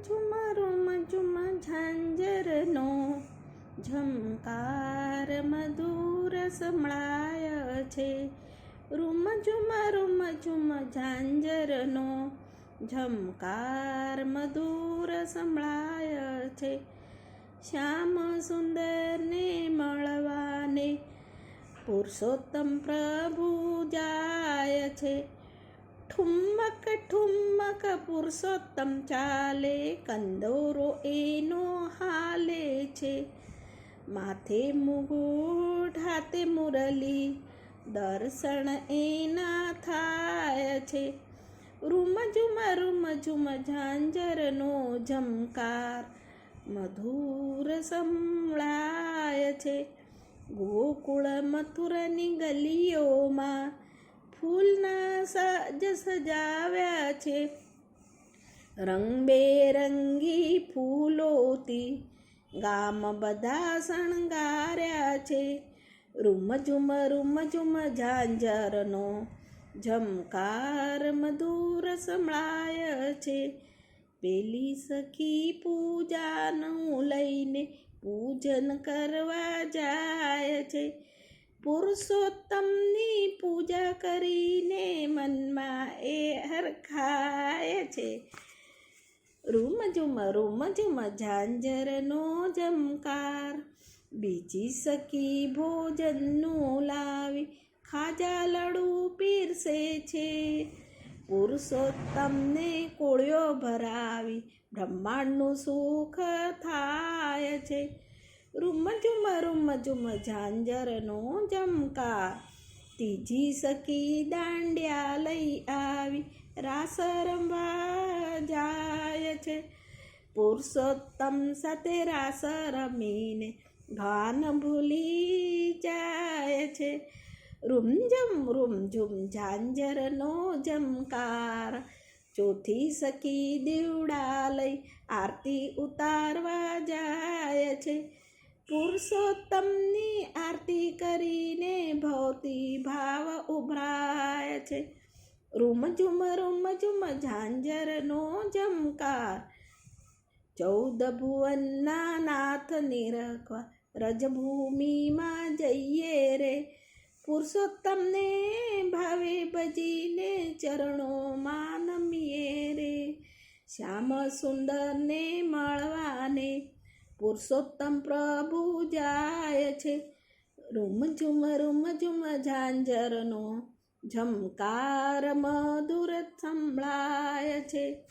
ઝુમ રૂમ ઝુમ ઝાંઝરનો ઝમકાર મધુર સંભળાય છે રૂમ ઝુમ રૂમ ઝુમ ઝાંઝરનો ઝમકાર મધુર સંભળાય છે શ્યામ સુંદરને મળવાને પુરુષોત્તમ પ્રભુ જાય છે ઠુમક ઠુમક પુરુષોત્તમ ચાલે કંદોરો એનો હાલે છે માથે મુગુટ હાથે મુરલી દર્શન એના થાય છે રૂમ ઝુમ રૂમ ઝુમ ઝાંઝરનો ઝમકાર મધુર સંભળાય છે ગોકુળ મથુરની ગલીઓમાં ફૂલના સજ સજાવ્યા છે રંગબેરંગી ફૂલોથી ગામ બધા શણગાર્યા છે. રૂમ ઝુમ રૂમ ઝાંઝરનો ઝમકાર મધુર સંભળાય છે. પેલી સખી પૂજાનું લઈને પૂજન કરવા જાય છે. પુરુષોત્તમની પૂજા કરીને મનમાં એ હરખાય છે. રૂમ ઝુમ રૂમ ઝાંઝરનો જમકાર. બીજી સખી ભોજનનું લાવી ખાજા લડુ પીરસે છે. પુરુષોત્તમને કોળિયો ભરાવી બ્રહ્માંડનું સુખ થાય છે. રૂમ ઝુમ રૂમ ઝુમ ઝાંઝરનો જમકાર. ત્રીજી સખી દાંડિયા લઈ આવી રાસ રમવા જાય છે પુરુષોત્તમ સાથે રાસ ભાન ભૂલી જાય છે રૂમ ઝુમ રૂમ ઝુમ ઝાંઝરનો જમકાર ચોથી સખી દીવડા લઈ આરતી ઉતારવા જાય છે પુરુષોત્તમની આરતી કરીને ભૌતી ભાવ ઉભરાય છે રૂમ ઝુમ રૂમ ઝુમ ઝાંઝરનો જમકાર ચૌદ ભુવનના નાથ નિરખવા રજભૂમિમાં જઈએ રે. પુરુષોત્તમને ભાવે ભજીને ચરણોમાં નમીએ રે. શ્યામ સુંદરને મળવાને પુરુષોત્તમ પ્રભુ જાય છે. રૂમ ઝુમ રૂમ ઝુમ ઝાંઝરનો ઝમકાર મધુર સંભળાય છે.